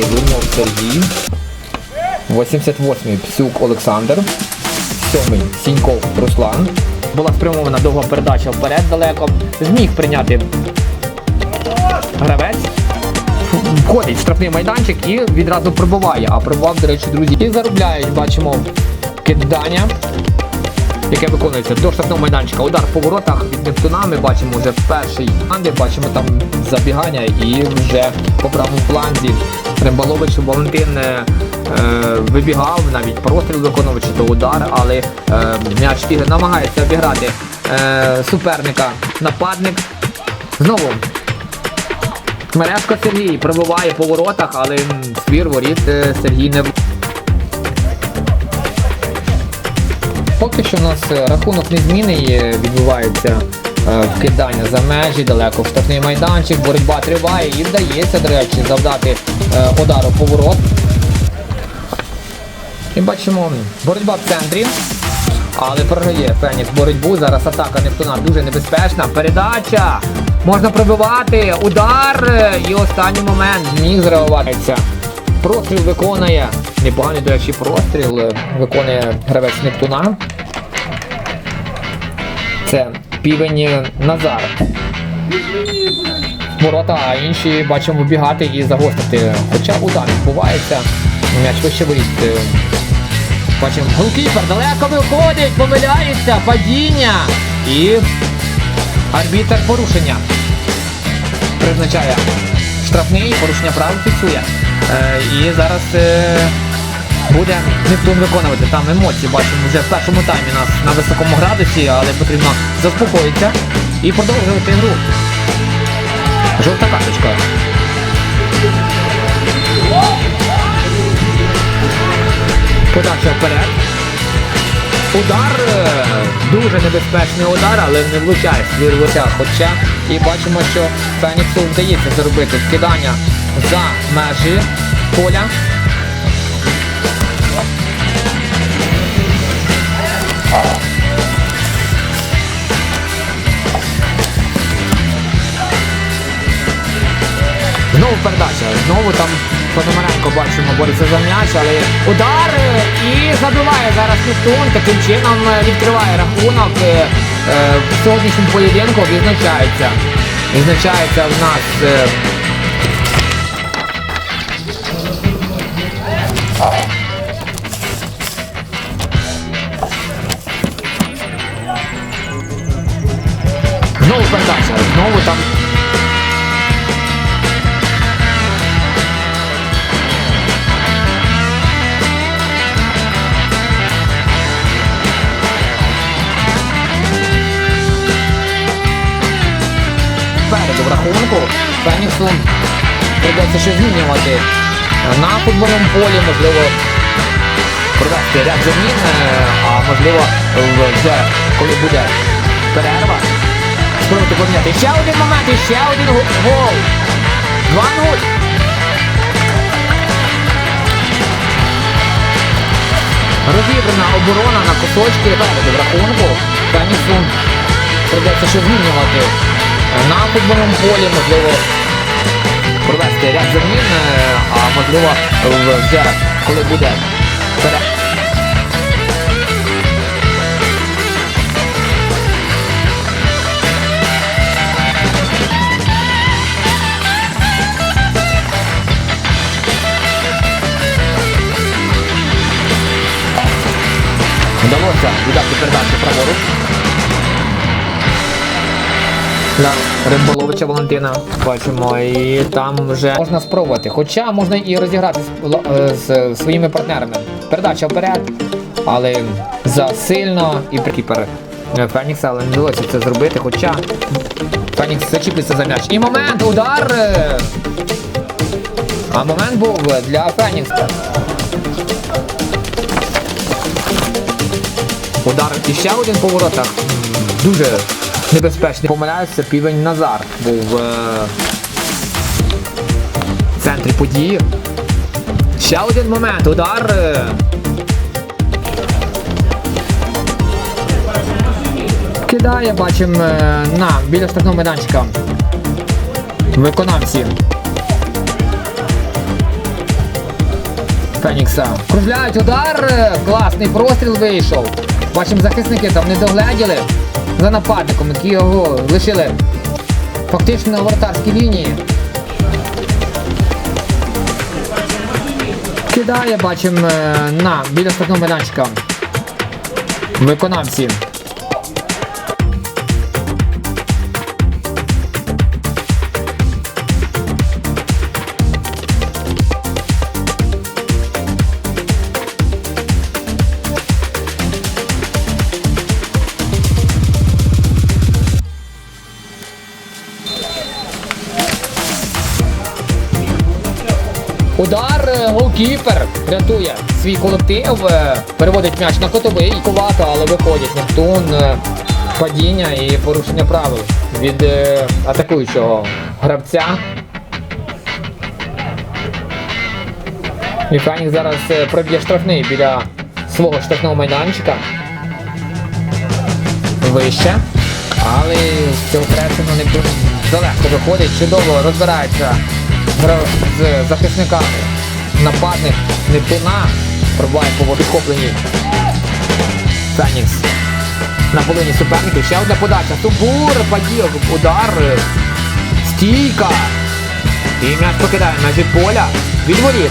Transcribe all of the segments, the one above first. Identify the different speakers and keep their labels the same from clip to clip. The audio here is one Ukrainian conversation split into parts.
Speaker 1: П'ятий Лунов Сергій. 88-й Псюк Олександр. Сьомий Сіньков Руслан. Була спрямована довга передача вперед далеко. Зміг прийняти гравець. Входить в штрафний майданчик і відразу пробиває. А пробував, до речі, друзі. І заробляють, бачимо, кидання, яке виконується до штрафного майданчика. Удар по воротах від Нептуна. Ми бачимо вже перший команди, бачимо там забігання і вже по правому фланзі Рембалович Валентин е, е, вибігав, навіть простріл виконував, чи то удар, але е, м'яч Ігор намагається обіграти е, суперника нападник. Знову Мережко Сергій пробиває по воротах, але м, свір воріт е, Сергій не Поки що у нас е, рахунок незмінний, відбувається вкидання за межі, далеко в штрафний майданчик, боротьба триває і вдається, до речі, завдати е, удару по ворот. І бачимо, боротьба в центрі. Але програє Фенікс боротьбу. Зараз атака Нептуна дуже небезпечна. Передача. Можна пробивати. Удар. е, І останній момент зміг зреагуватися. Простріл виконує. Непоганий, до речі, простріл е, виконує гравець Нептуна. Це півень е, Назар. Ворота, а інші бачимо вибігати і загострити. Хоча удар відбувається. М'яч вище воріт. е, Бачимо, голкіпер далеко виходить, помиляється, падіння і арбітер порушення. Призначає штрафний, порушення прав фіксує. Е, і зараз буде Нептун виконувати. Там емоції бачимо вже в першому таймі нас на високому градусі, але потрібно заспокоїтися і продовжувати гру. Жовта карточка. Подача вперед. Удар, дуже небезпечний удар, але не влучає влуча. Хоча і бачимо, що Феніксу вдається зробити вкидання за межі поля. Знову передача. Знову там Пономаренко бачимо бореться за м'яч, але удар е, і забиває зараз Нептун. Таким чином е, відкриває рахунок е, в сьогоднішньому поєдинку відзначається. Відзначається в нас знову передача. Знову там переду в рахунку. Феніксу придеться ще змінювати на футбольному полі, можливо, провести ряд замін, е, а можливо вже коли буде перерва. Спробувати поміняти. Ще один момент, і ще один го- гол. 2-0. Розібрана оборона на кусочки переду в рахунку. Феніксу придеться ще змінювати на футбольному полі, можливо, провести ряд замін, е, а можливо вже коли буде пере... Вдалося віддати передачу праворуч. На Римболовича Валентина бачимо, і там вже можна спробувати. Хоча можна і розіграти з, е, з своїми партнерами. Передача вперед, але засильно і прикіпер Фенікса, але не вдалося це зробити. Хоча Фенікс зачіпиться за м'яч. І момент, удар! А момент був для Фенікса. Удар і ще один по воротах. Дуже небезпечний. Помиляється півень Назар. Був е в центрі події. Ще один момент. Удар. Е. Кидає, бачимо, е, на біля штрафного майданчика. Виконавці. Фенікса. Кружляють удар. е, Класний простріл вийшов. Бачимо, захисники там не догляділи за нападником, які його лишили фактично на вратарській лінії. Кидає, бачимо е, на біля штрафного майданчика. Виконавці. Удар е, голкіпер рятує свій колектив, е, переводить м'яч на котовий ковато, але виходить Нептун. е, Падіння і порушення правил від атакуючого гравця. І Фенікс зараз проб'є штрафний біля свого штрафного майданчика. Вище. Але з цього пресингу Нептун залегко виходить, чудово розбирається з захисниками. Нападник Нептуна пробуває по підхопленні. Фенікс. На половині суперників. Ще одна подача. Субур, падіг, удар. Стійка. І м'яч покидає межі поля. Від воріт.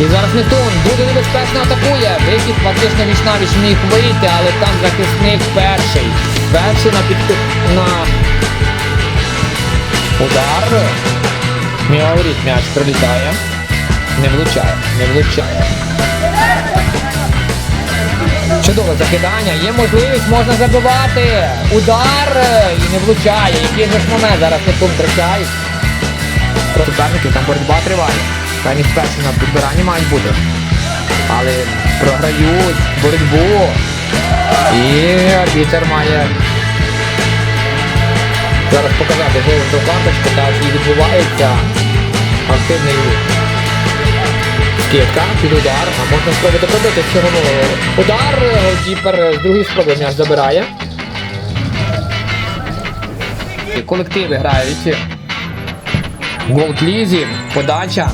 Speaker 1: І зараз Нептун дуже небезпечно атакує. Вихід фактично віч навіч міг вийти, але там захисник перший. Перший на під... на удар. Міауріт м'яч прилітає. Не влучає, не влучає. Чудове закидання, є можливість, можна забивати. Удар і не влучає. Який же ж момент зараз Нептун втрачає. Про суперників там боротьба триває. Фенікс перші на підбиранні мають бути. Але програють боротьбу. І арбітер має зараз показати жовту карточку, так і відбувається активний скидка під удар, а можна спробувати пробити цього. Удар, голкіпер з другої спроби м'яч забирає. Колективи грають. Голд-лізі, подача.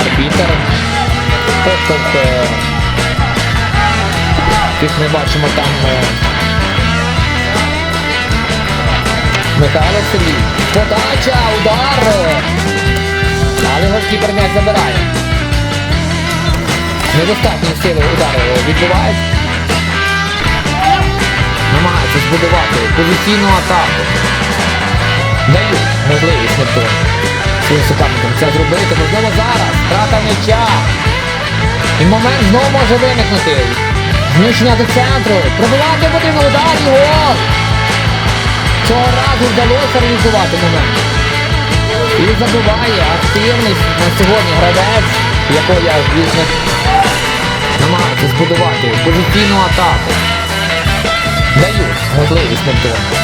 Speaker 1: Арбітер. Поштовх. е, Тих ми бачимо там Михайло Сергій. Подача, удар. Але голкіпер м'яч забирає. Недостатньо сили удару відбувається. Намагається збудувати позиційну атаку. Дають можливість Нептун своїм суперникам це зробити. Можливо зараз. Втрата м'яча. І момент знову може виникнути. Зміщення до центру. Пробивати потрібно удар і гол. Цього разу вдалося реалізувати момент. І забиває активний на сьогодні гравець, якого я звісно намагаюся збудувати позиційну атаку. Дають можливість Нептун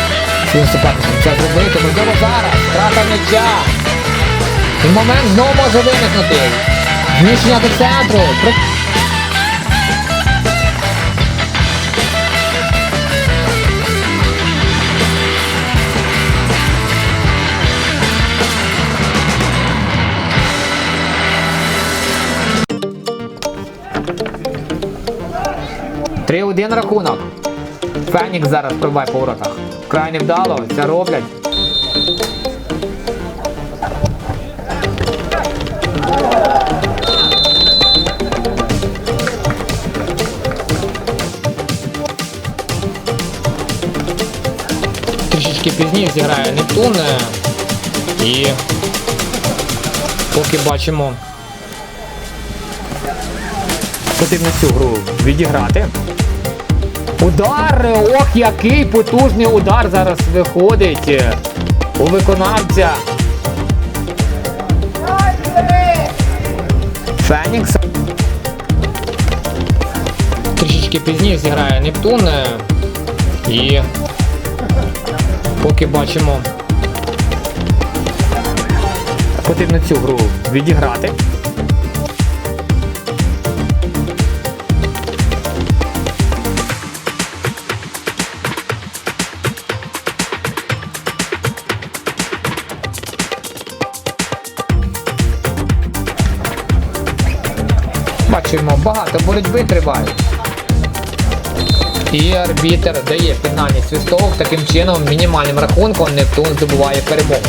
Speaker 1: своїм суперникам це зробити. Можливо зараз. Втрата м'яча. І момент знову може виникнути. Зміщення до центру. Про- Три один рахунок. Фенікс зараз пробиває по воротах. Край невдало, це роблять. Трішечки пізніше зіграє Нептун. І поки бачимо. Потрібно цю гру відіграти. Удар! Ох, який потужний удар зараз виходить у виконавця. Фенікс. Трішечки пізніше зіграє Нептун. І поки бачимо. Потрібно цю гру відіграти. Бачимо, багато боротьби триває. І арбітер дає фінальний свисток, таким чином мінімальним рахунком Нептун здобуває перемогу.